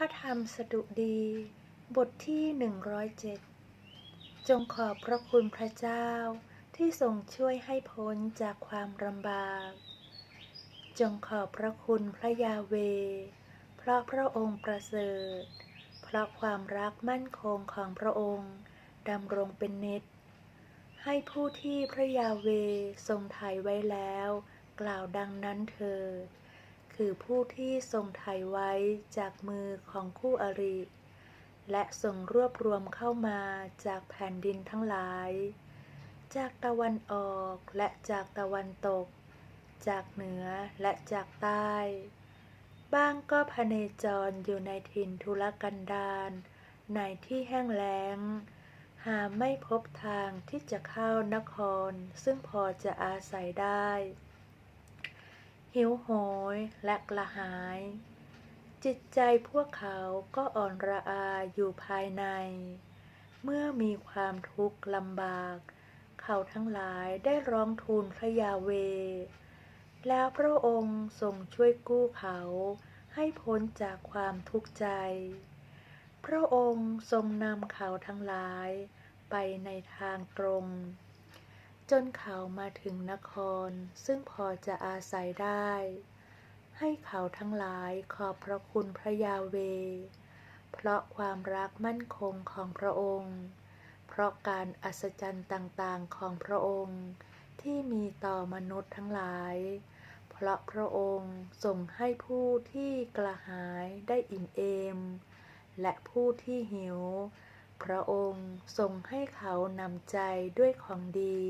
พระธรรมสดุดี บทที่ 107 จงขอบพระคุณพระเจ้าที่ทรงช่วยให้พ้นจากความลำบาก จงขอบพระคุณพระยาเว เพราะพระองค์ประเสริฐ เพราะความรักมั่นคงของพระองค์ดำรงเป็นนิจ ให้ผู้ที่พระยาเวทรงถ่ายไว้แล้ว กล่าวดังนั้นเถิด คือผู้ที่ทรงไถ่ไว้จากมือของคู่อริ และทรงรวบรวมเข้ามาจากแผ่นดินทั้งหลาย จากตะวันออกและจากตะวันตก จากเหนือและจากใต้ บ้างก็พเนจรอยู่ในถิ่นทุรกันดารในที่แห้งแล้ง หาไม่พบทางที่จะเข้านคร ซึ่งพอจะอาศัยได้ หิวโหยและกระหาย จิตใจพวกเขาก็อ่อนระอาอยู่ภายใน เมื่อมีความทุกข์ลำบาก เขาทั้งหลายได้ร้องทูลพระยาเว แล้วพระองค์ทรงช่วยกู้เขาให้พ้นจากความทุกข์ใจ พระองค์ทรงนำเขาทั้งหลายไปในทางตรง จนเขามาถึงนครซึ่งพอจะอาศัยได้ ให้เขาทั้งหลายขอบพระคุณพระยาเว เพราะความรักมั่นคงของพระองค์ เพราะการอัศจรรย์ต่างๆของพระองค์ที่มีต่อมนุษย์ทั้งหลาย เพราะพระองค์ทรงให้ผู้ที่กระหายได้อิ่มเอม และผู้ที่หิว พระองค์ทรงให้เขานำใจด้วยของดี